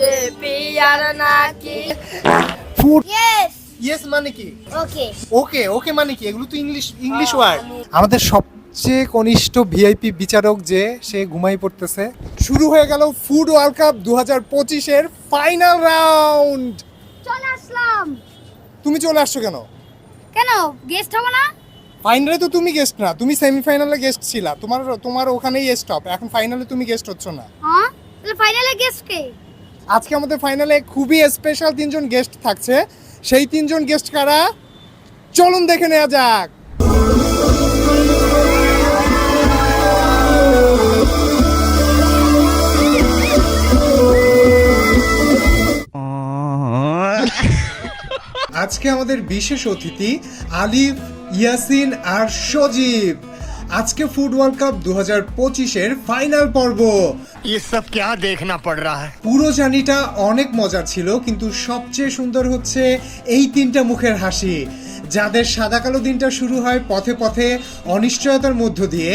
যে পিয়ার নাকি? Food yes yes মানে কি? ওকে ওকে ওকে মানে কি? এগুলো তো ইংলিশ ইংলিশ ওয়ার্ড আমাদের সবচেয়ে কনিষ্ঠ ভিআইপি বিচারক যে সে ঘুমাই পড়তেছে। শুরু হয়ে গেল ফুড ওয়ার্ল্ড কাপ দু হাজার পঁচিশের ফাইনাল রাউন্ড। চলে আসলাম। তুমি চলে আসছো কেন? কেন? গেস্ট হবে না? ফাইনালে তো তুমি গেস্ট না। তুমি সেমিফাইনালে গেস্ট ছিলা। তোমার তোমার ওখানেই স্টপ এখন ফাইনালে তুমি গেস্ট হচ্ছ না। হ্যাঁ? তাহলে ফাইনালে গেস্ট কে? আজকে আমাদের ফাইনালে খুবই স্পেশাল তিনজন গেস্ট থাকছে। সেই তিনজন গেস্ট কারা? চলুন দেখে নেওয়া যাক। আজকে আমাদের বিশেষ অতিথি আলিফ, ইয়াসিন আর সজীব। আজকে ফুড ওয়ার্ল্ড কাপ দু হাজার পঁচিশের ফাইনাল পর্ব। পুরো জানিটা অনেক মজার ছিল কিন্তু সবচেয়ে সুন্দর হচ্ছে এই তিনটা মুখের হাসি। যাদের সাদা কালো দিনটা শুরু হয় পথে পথে অনিশ্চয়তার মধ্য দিয়ে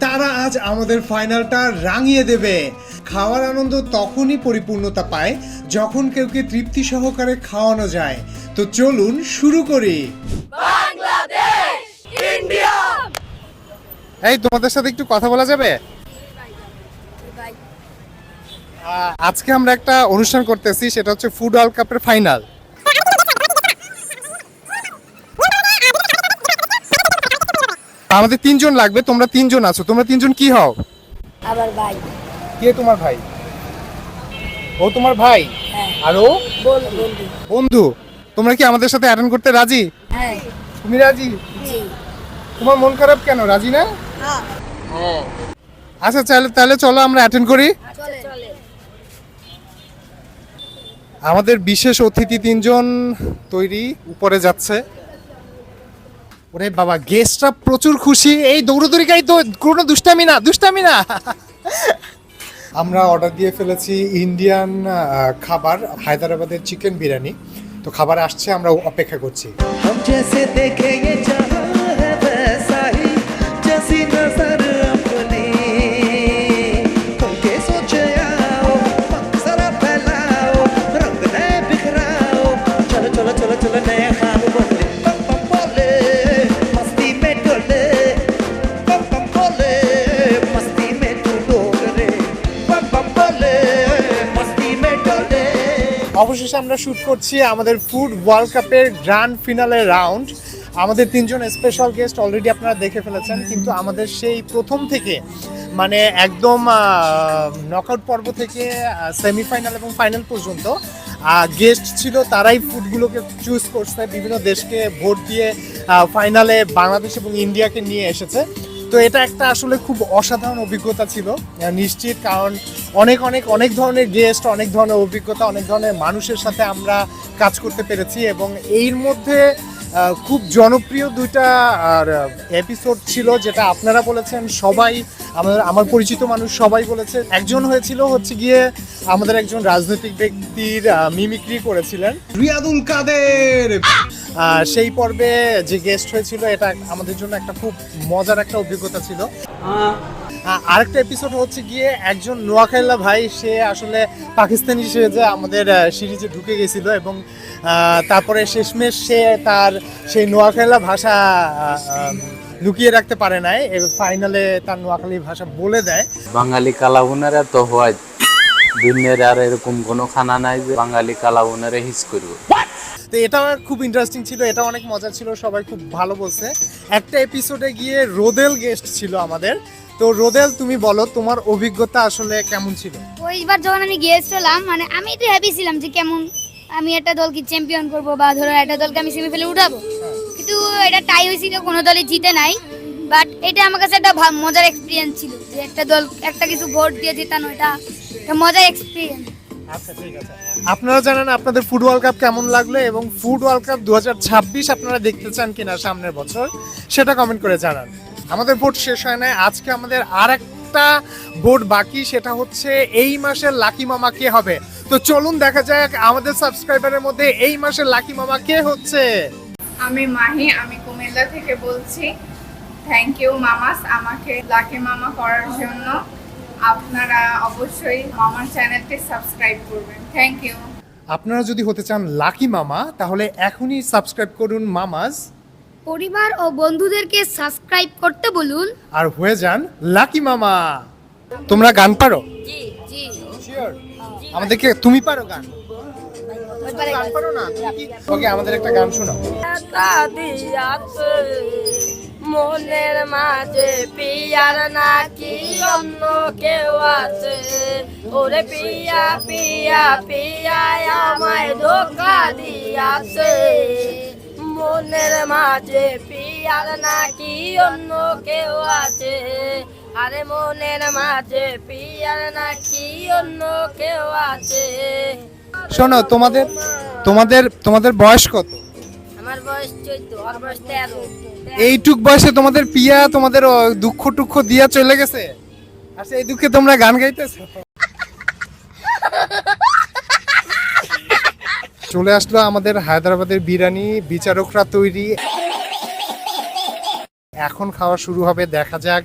তারা আজ আমাদের ফাইনালটা রাঙিয়ে দেবে। খাওয়ার আনন্দ তখনই পরিপূর্ণতা পায় যখন কেউকে তৃপ্তি সহকারে খাওয়ানো যায়। তো চলুন শুরু করি। বাংলাদেশ ইন্ডিয়া! এই তোমাদের সাথে একটু কথা বলা যাবে? আজকে আমরা একটা অনুষ্ঠান করতেছি সেটা হচ্ছে ফুড ওয়ার্ল্ড কাপের ফাইনাল। আমাদের তিনজন লাগবে তোমরা তিনজন আছো। তোমরা তিনজন কি হও? আবার ভাই। কে তোমার ভাই? ও তোমার ভাই? হ্যাঁ। আর ও? বন্ধু। তোমরা কি আমাদের সাথে অ্যাটেন্ড করতে রাজি? হ্যাঁ। তুমি রাজি? তোমার মন খারাপ কেন? রাজি না? হ্যাঁ আচ্ছা তাহলে তাহলে চলো আমরা অ্যাটেন্ড করি। চলে চলে। আমাদের বিশেষ অতিথি তিনজন তৈরি উপরে যাচ্ছে। ওরে বাবা গেস্টরা প্রচুর খুশি। এই দৌড়দৌড়ি গাই তো কোনো দুষ্টামি না দুষ্টামি না। আমরা অর্ডার দিয়ে ফেলেছি ইন্ডিয়ান খাবার হায়দ্রাবাদের চিকেন বিরিয়ানি। তো খাবার আসছে আমরা অপেক্ষা করছি। অবশেষে আমরা শুট করছি আমাদের ফুড ওয়ার্ল্ড কাপের গ্র্যান্ড ফিনালের রাউন্ড আমাদের তিনজন স্পেশাল গেস্ট অলরেডি আপনারা দেখে ফেলেছেন, কিন্তু আমাদের সেই প্রথম থেকে মানে একদম নকআউট পর্ব থেকে সেমিফাইনাল এবং ফাইনাল পর্যন্ত গেস্ট ছিল তারাই ফুডগুলোকে চুজ করছে, বিভিন্ন দেশকে ভোট দিয়ে ফাইনালে বাংলাদেশ এবং ইন্ডিয়াকে নিয়ে এসেছে। তো এটা একটা আসলে খুব অসাধারণ অভিজ্ঞতা ছিল নিশ্চিত, কারণ অনেক অনেক অনেক ধরনের গেস্ট অনেক ধরনের অভিজ্ঞতা, অনেক ধরনের মানুষের সাথে আমরা কাজ করতে পেরেছি এবং এর মধ্যে খুব জনপ্রিয় দুইটা, আর এপিসোড ছিল যেটা আপনারা বলেছেন, সবাই, আমার আমার পরিচিত মানুষ সবাই বলেছে। একজন হয়েছিল হচ্ছে গিয়ে আমাদের একজন রাজনৈতিক ব্যক্তির মিমিক্রি করেছিলেন। রিয়াদুল কাদের! সেই পর্বে যে গেস্ট হয়েছিল এটা আমাদের জন্য একটা খুব মজার একটা অভিজ্ঞতা ছিল। আরেকটা এপিসোড হচ্ছে গিয়ে একজন নোয়াখাইলা ভাই সে আসলে পাকিস্তানি সেজে আমাদের সিরিজে ঢুকে গেছিল এবং তারপরে শেষমেশ সে তার সেই নোয়াখাইলা ভাষা লুকিয়ে রাখতে পারে নাই। ফাইনালে তার নোয়াখালী ভাষা বলে দেয়। বাঙালি কালাবুনারা তো হয় দুনিয়ার আর এরকম কোনো খানা নাই যে বাঙালি কালাবুনারে হিস করব। তো এটা খুব ইন্টারেস্টিং ছিল এটা অনেক মজা ছিল সবাই খুব ভালো বলছে। একটা এপিসোডে গিয়ে রোদেল গেস্ট ছিল আমাদের। তো রোদেল তুমি বলো তোমার অভিজ্ঞতা আসলে কেমন ছিল? ওইবার যখন আমি গেস্ট হলাম মানে আমি তো হ্যাপি ছিলাম যে কেমন আমি একটা দলকে চ্যাম্পিয়ন করব বা ধরো একটা দলকে আমি সেমিফাইনালে উঠাবো। কিন্তু এটা টাই হয়েছিল কোনো দলই জিতে নাই। বাট এটা আমার কাছে একটা ভা- মজার এক্সপিরিয়েন্স ছিল যে একটা দল একটা কিছু ভোট দিয়ে জেতানো এটা এক্সপিরিয়েন্স আচ্ছা ঠিক আছে। আপনারা জানেন আপনাদের ফুড ওয়ার্ল্ড কাপ কেমন লাগল এবং ফুড ওয়ার্ল্ড কাপ দু হাজার ছাব্বিশ আপনারা দেখতে চান কিনা সামনের বছর সেটা কমেন্ট করে জানান। আমাদের ভোট শেষ হয় না আজকে আমাদের আর একটা ভোট বাকি সেটা হচ্ছে এই মাসের লাকি মামা কে হবে। তো চলুন দেখা যাক আমাদের সাবস্ক্রাইবারের মধ্যে এই মাসের লাকি মামা কে হচ্ছে। আমি মাহি আমি কুমিল্লা থেকে বলছি। থ্যাংক ইউ মামাস আমাকে লাকি মামা করার জন্য। আপনারা অবশ্যই মামার চ্যানেলটি সাবস্ক্রাইব করবেন। থ্যাংক ইউ আপনারা যদি হতে চান লাকি মামা তাহলে এখনই সাবস্ক্রাইব করুন মামাজ। পরিবার ও বন্ধুদেরকে সাবস্ক্রাইব করতে বলুন। আর হয়ে যান লাকি মামা। তোমরা গান পারো? জি জি। আমাদেরকে তুমি পারো গান। ওকে, আমাদের একটা গান শোনাও। মনের মাঝে পিয়ার নাকি অন্য কেউ আছে? ওরে পিয়া পিয়া পিয়া আমায় ধোকা দিয়াছে। মনের মাঝে পিয়ার নাকি অন্য কেউ আছে? আরে মনের মাঝে পিয়ার নাকি অন্য কেউ আছে? শোনো তোমাদের তোমাদের তোমাদের বয়স কত? আমার বয়স চোদ্দ আর বয়স তেরো। এইটুক বয়সে তোমাদের পিয়া তোমাদের দুঃখ টুক্ষ দিয়া চলে গেছে? আর সেই দুঃখে তোমরা গান গাইতেছো? চলে আসলো আমাদের হায়দ্রাবাদের বিরিয়ানি বিচারকরা তৈরি। এখন খাওয়া শুরু হবে দেখা যাক।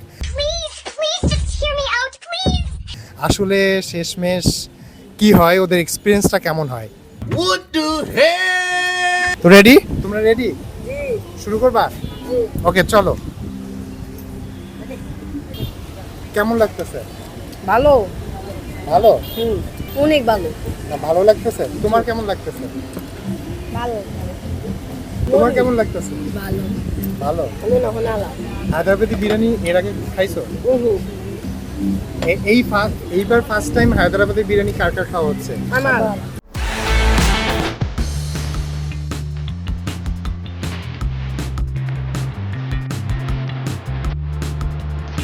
আসলে শেষমেশ কি হয় ওদের এক্সপিরিয়েন্সটা কেমন হয়? তো রেডি তোমরা রেডি শুরু করবা? ওকে চলো। কেমন লাগতেছে? ভালো। ভালো? অনেক ভালো। ভালো লাগতেছে? তোমার কেমন লাগতেছে? ভালো। তোমার কেমন লাগতেছে? ভালো। ভালো? হায়দ্রাবাদি বিরিয়ানি এর আগে খাইছো? এই ফার্স্ট এইবার ফার্স্ট টাইম হায়দ্রাবাদি বিরিয়ানি কার কার খাওয়া হচ্ছে? আমার।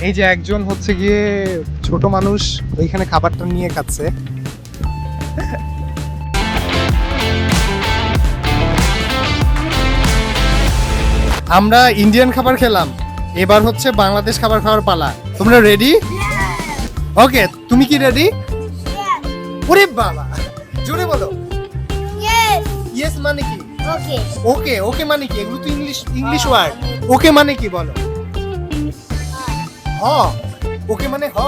এই যে একজন হচ্ছে গিয়ে ছোট মানুষ ওইখানে খাবারটা নিয়ে খাচ্ছে। আমরা ইন্ডিয়ান খাবার খেলাম। এবার হচ্ছে বাংলাদেশ খাবার খাওয়ার পালা। তোমরা রেডি ওকে তুমি কি রেডি ওরে বাবা জোরে বলো। ইয়েস মানে কি? ওকে ওকে ওকে মানে কি? এগুলো তো ইংলিশ ইংলিশ ওয়ার্ড ওকে মানে কি বলো? হ ওকে মানে হ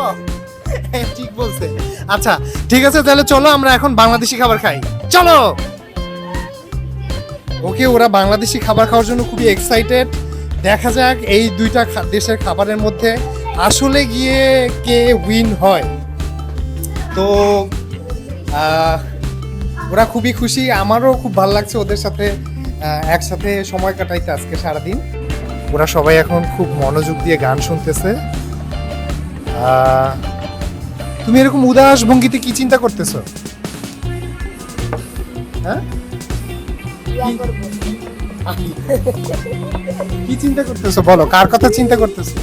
হ্যাঁ, ঠিক বলছে। আচ্ছা ঠিক আছে তাহলে চলো আমরা এখন বাংলাদেশি খাবার খাই। চলো! ওকে ওরা বাংলাদেশি খাবার খাওয়ার জন্য খুবই এক্সাইটেড দেখা যাক এই দুইটা দেশের খাবারের মধ্যে আসলে গিয়ে কে উইন হয়? তো ওরা খুবই খুশি। আমারও খুব ভালো লাগছে ওদের সাথে একসাথে সময় কাটাইতে আজকে সারাদিন। ওরা সবাই এখন খুব মনোযোগ দিয়ে গান শুনতেছে। তুমি এরকম উদাস ভঙ্গিতে কি চিন্তা করতেছো? হ্যাঁ? কি চিন্তা করতেছো? বলো কার কথা চিন্তা করতেছো?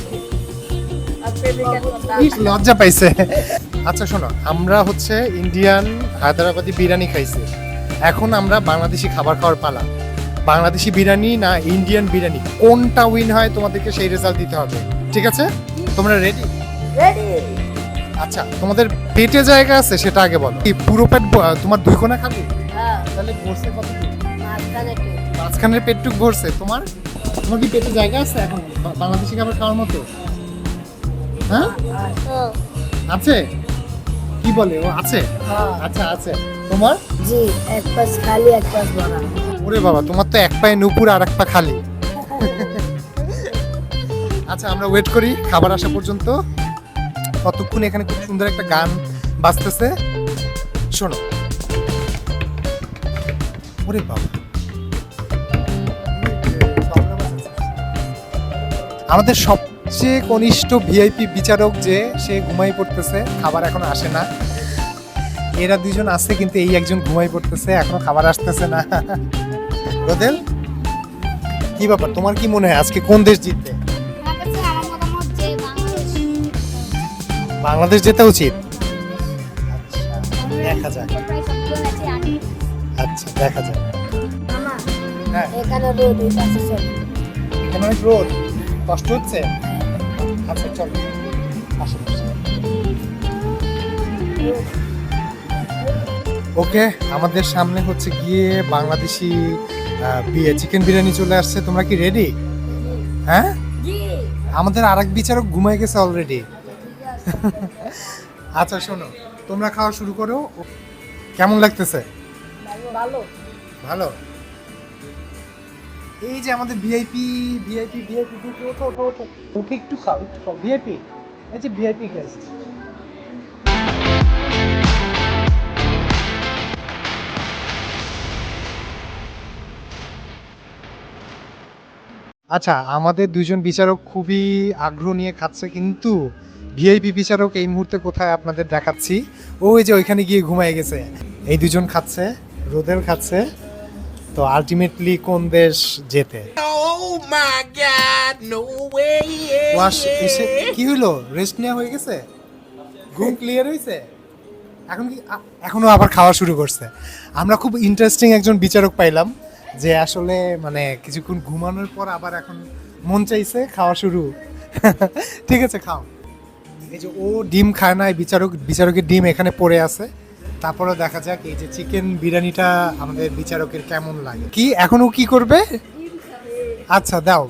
লজ্জা পাইছে। আচ্ছা শোনো আমরা হচ্ছে ইন্ডিয়ান হায়দ্রাবাদি বিরিয়ানি খাইছি। এখন আমরা বাংলাদেশি খাবার খাওয়ার পালা। বাংলাদেশি বিরিয়ানি না ইন্ডিয়ান বিরিয়ানি কোনটা উইন হয় তোমাদেরকে সেই রেজাল্ট দিতে হবে। ঠিক আছে? তোমরা রেডি আচ্ছা তোমাদের পেটে জায়গা আছে সেটা আগে বলো। কি পুরো পেট তোমার দুই কোনা খাবে তাহলে ভরছে কত মাঝখানের পেটটুক ভরছে। তোমার তোমার কি পেটে জায়গা আছে এখন বাংলাদেশি খাবার খাওয়ার মতো? হ্যাঁ? আছে? কি বলে? ও আছে? আচ্ছা আছে। তোমার? জি এক পাশ খালি এক পাশ ভরা ওরে বাবা তোমার তো এক পায়ে নুপুর আর এক পা খালি। আচ্ছা আমরা ওয়েট করি খাবার আসা পর্যন্ত। কতক্ষণ এখানে খুব সুন্দর একটা গান বাজতেছে? শোনো। ওরে বাবা। আমাদের সবচেয়ে কনিষ্ঠ ভিআইপি বিচারক যে সে ঘুমাই পড়তেছে খাবার এখন আসে না। এরা দুজন আছে কিন্তু এই একজন ঘুমাই পড়তেছে এখনও খাবার আসতেছে না। রোদেল কি ব্যাপার? তোমার কি মনে হয় আজকে কোন দেশ জিতবে? বাংলাদেশ যেতে উচিত? আচ্ছা দেখা যাক। আচ্ছা দেখা যাক। হ্যাঁ। এখানে রোদ। কষ্ট হচ্ছে? আশেপাশে ওকে আমাদের সামনে হচ্ছে গিয়ে বাংলাদেশি বিয়ে চিকেন বিরিয়ানি চলে আসছে। তোমরা কি রেডি হ্যাঁ? আমাদের আরেক বিচারক ঘুমাই গেছে অলরেডি আচ্ছা শোনো তোমরা খাওয়া শুরু করো। কেমন লাগতেছে? ভালো। ভালো? এই যে আমাদের ভিআইপি ভিআইপি ভিআইপি ওঠো ওঠো ওঠো ওকে একটু খাও একটু খাও। ভিআইপি এই যে ভিআইপি গেস্ট আচ্ছা আমাদের দুজন বিচারক খুবই আগ্রহ নিয়ে খাচ্ছে, কিন্তু ভিআইপি বিচারক এই মুহূর্তে কোথায় আপনাদের দেখাচ্ছি? ওই যে ওইখানে গিয়ে ঘুমায় গেছে। এই দুজন খাচ্ছে, রোদেল খাচ্ছে। তো আলটিমেটলি কোন দেশ যেতে ওয়াশ এসে কি হলো রেস্ট নেওয়া হয়ে গেছে? ঘুম ক্লিয়ার হয়েছে এখন কি আ- এখনও আবার খাওয়া শুরু করছে। আমরা খুব ইন্টারেস্টিং একজন বিচারক পাইলাম যে আসলে মানে কিছুক্ষণ ঘুমানোর পর আবার এখন মন চাইছে খাওয়া শুরু। ঠিক আছে খাও। এই যে ও ডিম খায় না বিচারক বিচারকের ডিম এখানে পড়ে আছে। তারপরে দেখা যাক এই যে চিকেন বিরিয়ানিটা আমাদের বিচারকের কেমন লাগে। কি? এখনও কি করবে? আচ্ছা দাও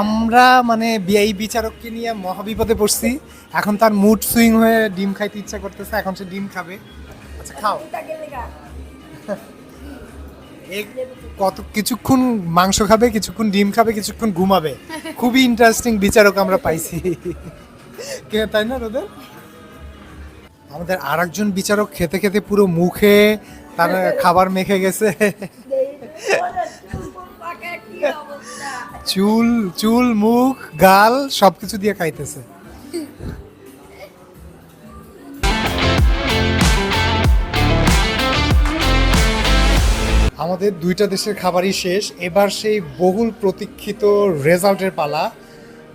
আমরা মানে বিআই বিচারককে নিয়ে মহাবিপদে পড়ছি। এখন তার মুড সুইং হয়ে ডিম খাইতে ইচ্ছা করতেছে, এখন সে ডিম খাবে। আচ্ছা খাও। কত, কিছুক্ষণ মাংস খাবে, কিছুক্ষণ ডিম খাবে, কিছুক্ষণ ঘুমাবে। খুবই ইন্টারেস্টিং বিচারক আমরা পাইছি। কে, তাই না, রোদের? আমাদের আর একজন বিচারক খেতে খেতে পুরো মুখে তার খাবার মেখে গেছে। চুল চুল, মুখ, গাল সবকিছু দিয়ে খাইতেছে। আমাদের দুইটা দেশের খাবারই শেষ। এবার সেই বহুল প্রতীক্ষিত রেজাল্টের পালা।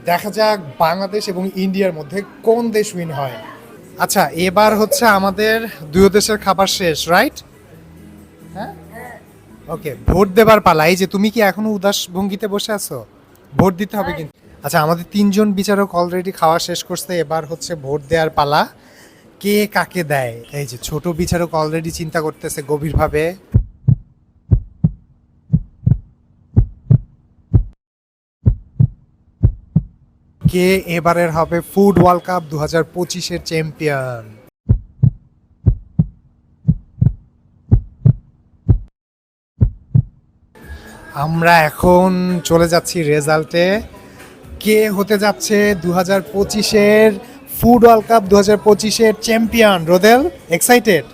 দেখা যাক বাংলাদেশ এবং ইন্ডিয়ার মধ্যে কোন দেশ উইন হয়। আচ্ছা এবার হচ্ছে আমাদের দুই দেশের খাবার শেষ রাইট হ্যাঁ? ওকে ভোট দেবার পালা। এই যে তুমি কি এখনও উদাস ভঙ্গিতে বসে আছো? ভোট দিতে হবে কিন্তু। আচ্ছা আমাদের তিনজন বিচারক অলরেডি খাওয়া শেষ করছে, এবার হচ্ছে ভোট দেওয়ার পালা। কে কাকে দেয়? এই যে ছোট বিচারক অলরেডি চিন্তা করতেছে গভীরভাবে। কে এবারের হবে ফুড ওয়ার্ল্ড কাপ দু হাজার পঁচিশের চ্যাম্পিয়ন। আমরা এখন চলে যাচ্ছি রেজাল্টে। কে হতে যাচ্ছে দু হাজার পঁচিশের ফুড ওয়ার্ল্ড কাপ দু হাজার পঁচিশের চ্যাম্পিয়ন? রোদেল এক্সাইটেড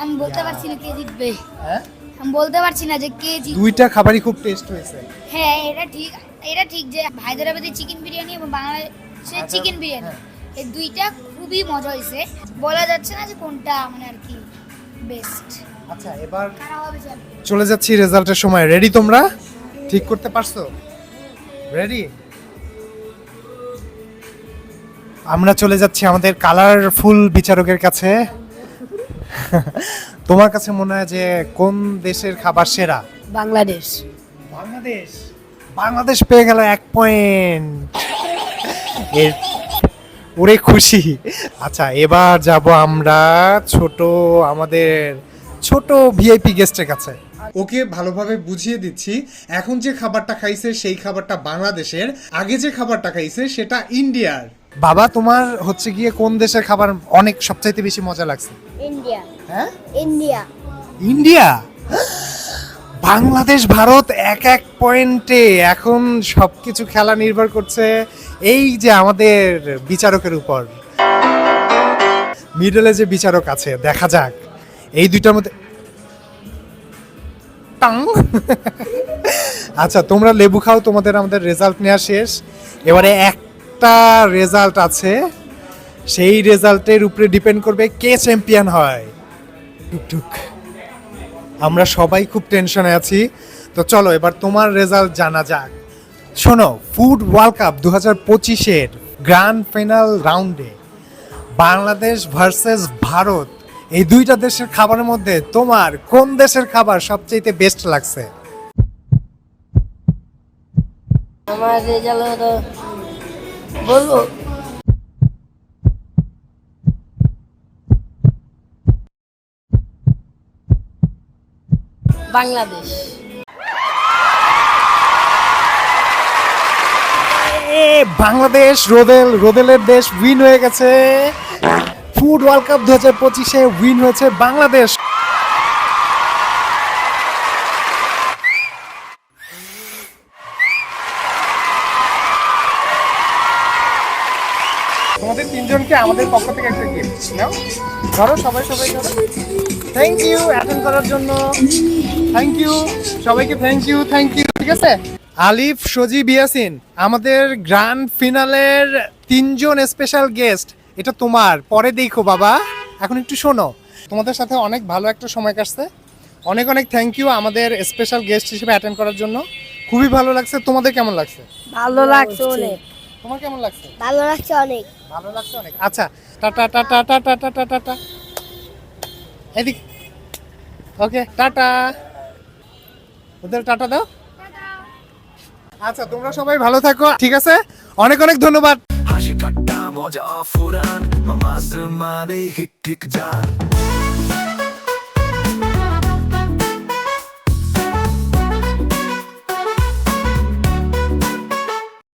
আমি বলতে পারছি না কে জিতবে। হ্যাঁ? আমি বলতে পারছি না যে কে জিতবে দুইটা খাবারই খুব টেস্ট হয়েছে। হ্যাঁ এটা ঠিক। এটা ঠিক যে হায়দ্রাবাদের চিকেন বিরিয়ানি এবং বাংলাদেশের চিকেন বিরিয়ানি। হ্যাঁ। এই দুইটা খুবই মজা হয়েছে বলা যাচ্ছে না যে কোনটা মানে আর কি বেস্ট আচ্ছা এবার? চলে যাচ্ছি রেজাল্টের সময়। রেডি তোমরা? ঠিক করতে পারছ? রেডি আমরা চলে যাচ্ছি আমাদের কালারফুল বিচারকের কাছে। তোমার কাছে মনে হয় যে কোন দেশের খাবার সেরা? বাংলাদেশ। বাংলাদেশ? বাংলাদেশ পেয়ে গেল এক পয়েন্ট এর ওরে খুশি। আচ্ছা এবার যাব আমরা ছোট আমাদের ছোট ভিআইপি গেস্টের কাছে। ওকে ভালোভাবে বুঝিয়ে দিচ্ছি এখন যে খাবারটা খাইছে সেই খাবারটা বাংলাদেশের আগে যে খাবারটা খাইছে সেটা ইন্ডিয়ার। বাবা তোমার হচ্ছে গিয়ে কোন দেশের খাবার অনেক সবচাইতে বেশি মজা লাগছে? ইন্ডিয়া। হ্যাঁ? ইন্ডিয়া। ইন্ডিয়া? বাংলাদেশ, ভারত এক এক পয়েন্টে এখন সবকিছু খেলা নির্ভর করছে এই যে আমাদের বিচারকের উপর। মিডলে যে বিচারক আছে, দেখা যাক। এই দুইটার মধ্যে। আচ্ছা তোমরা লেবু খাও, তোমাদের আমাদের রেজাল্ট নেওয়া শেষ। এবারে একটা রেজাল্ট আছে। সেই রেজাল্টের উপরে ডিপেন্ড করবে কে চ্যাম্পিয়ন হয়। টুকটুক আমরা সবাই খুব টেনশনে আছি। তো চলো, এবার তোমার রেজাল্ট জানা যাক। শোনো, ফুড ওয়ার্ল্ড কাপ দু হাজার পঁচিশের গ্র্যান্ড ফাইনাল রাউন্ডে বাংলাদেশ ভার্সেস ভারত, এই দুইটা দেশের খাবারের মধ্যে তোমার কোন দেশের খাবার সবচেয়ে বেস্ট লাগছে? আমার রেজাল্ট বলব? বাংলাদেশ। বাংলাদেশ, রোদেল, রোদেলের দেশ উইন হয়ে গেছে। ফুড ওয়ার্ল্ড কাপ দু হাজার পঁচিশে উইন হয়েছে বাংলাদেশ। তোমাদের তিনজনকে আমাদের পক্ষ থেকে একটা গিফট ধরো সবাই সবাই ধরো। থ্যাংক ইউ অ্যাটেন্ড করার জন্য। থ্যাংক ইউ সবাইকে থ্যাংক ইউ থ্যাংক ইউ ঠিক আছে? আলিফ সজীব ইয়াসিন আমাদের গ্র্যান্ড ফিনালের তিনজন স্পেশাল গেস্ট এটা তোমার। পরে দেখো বাবা। এখন একটু শোনো। তোমাদের সাথে অনেক ভালো একটা সময় কাটছে। অনেক অনেক থ্যাংক ইউ আমাদের স্পেশাল গেস্ট হিসেবে অ্যাটেন্ড করার জন্য। খুবই ভালো লাগছে। তোমাদের কেমন লাগছে? ভালো লাগছে অনেক। তোমার কেমন লাগছে? ভালো লাগছে অনেক। ভালো লাগছে অনেক। আচ্ছা tata tata tata tata tata এদিক। ওকে টাটা ওদের টাটা দাও। আচ্ছা তোমরা সবাই ভালো থাকো ঠিক আছে? অনেক অনেক ধন্যবাদ। হাসি ঠাট্টা মজা ফুরান মামা মানে হিক ঠিক যান।